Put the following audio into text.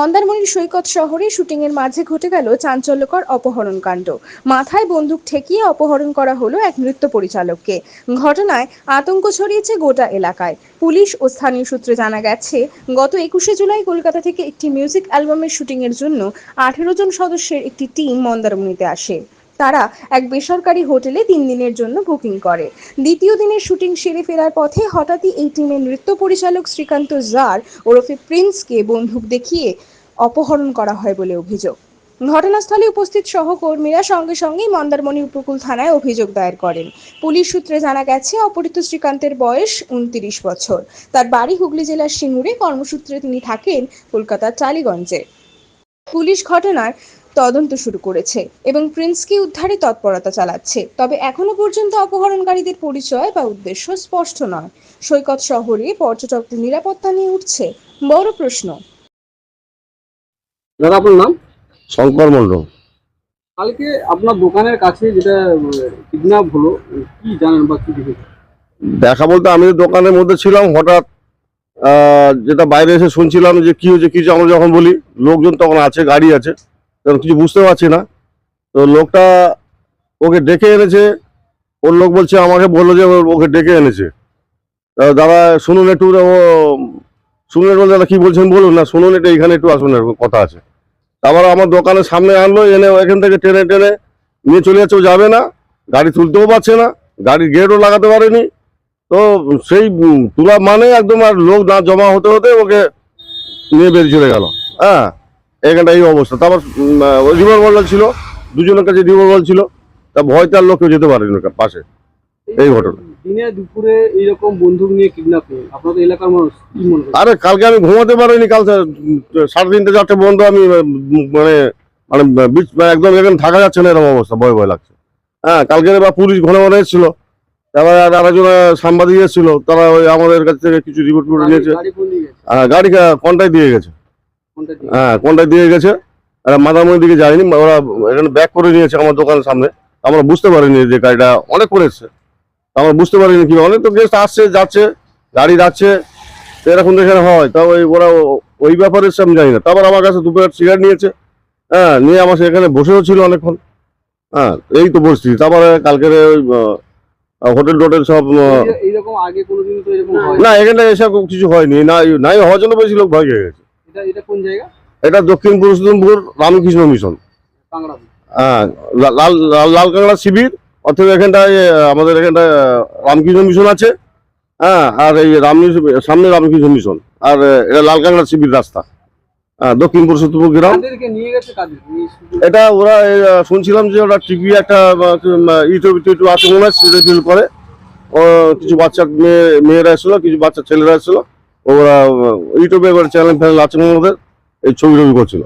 মন্দারমণির সৈকত শহরে শুটিংয়ের মাঝে ঘটে গেল চাঞ্চল্যকর অপহরণ কাণ্ড। মাথায় বন্দুক ঠেকিয়ে অপহরণ করা হলো এক নৃত্য পরিচালককে। ঘটনায় আতঙ্ক ছড়িয়েছে গোটা এলাকায়। পুলিশ ও স্থানীয় সূত্রে জানা গেছে, গত একুশে জুলাই কলকাতা থেকে একটি মিউজিক অ্যালবামের শুটিংয়ের জন্য আঠেরো জন সদস্যের একটি টিম মন্দারমণিতে আসে। তারা এক বেসরকারি হোটেলে তিন দিনের জন্য বুকিং করে। দ্বিতীয় দিনের শুটিং সেরে ফেরার পথে হঠাৎই এই টিমের নৃত্য পরিচালক শ্রীকান্ত জার ওরফে প্রিন্সকে বন্দুক দেখিয়ে অপহরণ করা হয় বলে অভিযোগ। ঘটনাস্থলে উপস্থিত সহকর্মীরা সঙ্গে সঙ্গেই মন্দারমণি উপকূল থানায় অভিযোগ দায়ের করেন। পুলিশ সূত্রে জানা গেছে, অপহৃত শ্রীকান্তের বয়স উনত্রিশ বছর। তার বাড়ি হুগলি জেলার সিঙ্গুরে। কর্মসূত্রে তিনি থাকেন কলকাতার টালিগঞ্জে। পুলিশ ঘটনার তদন্ত শুরু করেছে এবং প্রিন্সকে উদ্ধারে তৎপরতা চালাচ্ছে। তবে এখনও পর্যন্ত অপহরণকারীদের পরিচয় বা উদ্দেশ্য স্পষ্ট নয়। সৈকত শহরে পর্যটকদের নিরাপত্তা নিয়ে উঠছে বড় প্রশ্ন। দাদা আপনার নাম? শঙ্কর মণ্ডল। কালকে আপনার দোকানের কাছে যেটা কিডন্যাপ হলো কি জানেন বা কি দেখেছেন? দেখা বলতে আমি তো দোকানের মধ্যে ছিলাম হঠাৎ যেটা বাইরে এসে শুনছিলাম যে কি হয়েছে কিছু আমরা যখন বলি, লোকজন তখন আছে, গাড়ি আছে তখন কিছু বুঝতে পারছি না। তো লোকটা ওকে ডেকে এনেছে, ওর লোক বলছে, আমাকে বলল যে ওকে ডেকে এনেছে। দাদা, শুনুন একটু, ও, শুনুন একটু, দাদা, কি বলছেন বলুন না, শুনুন এটা এখানে একটু আসুন কথা আছে। তারপর আমার দোকানের সামনে আনলো, এনে এখান থেকে টেনে টেনে নিয়ে চলে যাচ্ছে, ও যাবে না, গাড়ি তুলতেও পারছে না, গাড়ির গেটও লাগাতে পারেনি। তো সেই তুলা মানে একদম আর লোক না জমা হতে হতে ওকে নিয়ে বেরিয়ে চলে গেল। হ্যাঁ এখানটা এই অবস্থা। তারপর রিভলভার ছিল দুজনের কাছে রিভলভার ছিল। তা ভয়তে আর লোক কেউ যেতে পারেনি পাশে। এই ঘটনা। দিনে দুপুরে এইরকম বন্দুক নিয়ে কিডন্যাপ আপনাদের এলাকার মানুষ কি মনে আরে কালকে আমি ঘুমাতে পারিনি কাল সাড়ে তিনটে চারটে বন্ধ আমি মানে মানে মানে একদম এখানে থাকা যাচ্ছে না এরকম অবস্থা ভয় ভয় লাগছে। হ্যাঁ কালকে বা পুলিশ ঘন ঘন এসেছিল। তারপরে আরেকজন আহ, সাংবাদিক এসেছিল তারা ওই আমাদের কাছ থেকে কিছু রিপোর্ট করে নিয়েছে হ্যাঁ, গাড়ি কন্টাক্ট দিয়ে গেছে। হ্যাঁ কন্টাক্ট দিয়ে গেছে। আর মাদারমণির দিকে যায়নি ওরা এখানে ব্যাক করে নিয়েছে আমার দোকানের সামনে। আমরা বুঝতে পারিনি যে গাড়িটা অনেক করে এসছে। আমরা বুঝতে পারিনি কি অনেক তো গেস্ট আসছে যাচ্ছে গাড়ি যাচ্ছে। এরকম তো এখানে হয়। তা ওই ওরা ওই ব্যাপারে আমি জানি না। তারপর আমার কাছে দুপুরে সিগারেট নিয়েছে। হ্যাঁ নিয়ে আমার এখানে বসেও ছিল অনেকক্ষণ। হ্যাঁ এই তো পরিস্থিতি। তারপরে কালকের ওই হোটেল টোটেল সব এইরকম আগে কোনোদিন তো এরকম হয় না এখানে এসব কিছু হয়নি। না নাই হওয়ার জন্য বেশি লোক ভয় পেয়ে গেছে। এটা এটা কোন জায়গা? এটা দক্ষিণ পুরুষোত্তমপুর রামকৃষ্ণ মিশন। হ্যাঁ লাল লাল- কাঁকড়া শিবির অথবা এখানটায় আমাদের এখানটায় রামকৃষ্ণ মিশন আছে। হ্যাঁ আর এই রাম সামনে রামকৃষ্ণ মিশন। আর এটা লাল কাঁকড়া শিবির রাস্তা। হ্যাঁ দক্ষিণ পুরুষোত্তমপুর গ্রাম। এটা ওরা শুনছিলাম যে ওরা টিভি একটা ইউটিউব টিউটিউব আছে মনে হয় ফিল করে। কিছু বাচ্চা মেয়ে মেয়েরা এসেছিল কিছু বাচ্চা ছেলেরা এসেছিল। ওরা ইউটিউবে চ্যানেল ফ্যানেল আছে ওদের। এই ছবি টবি করছিল।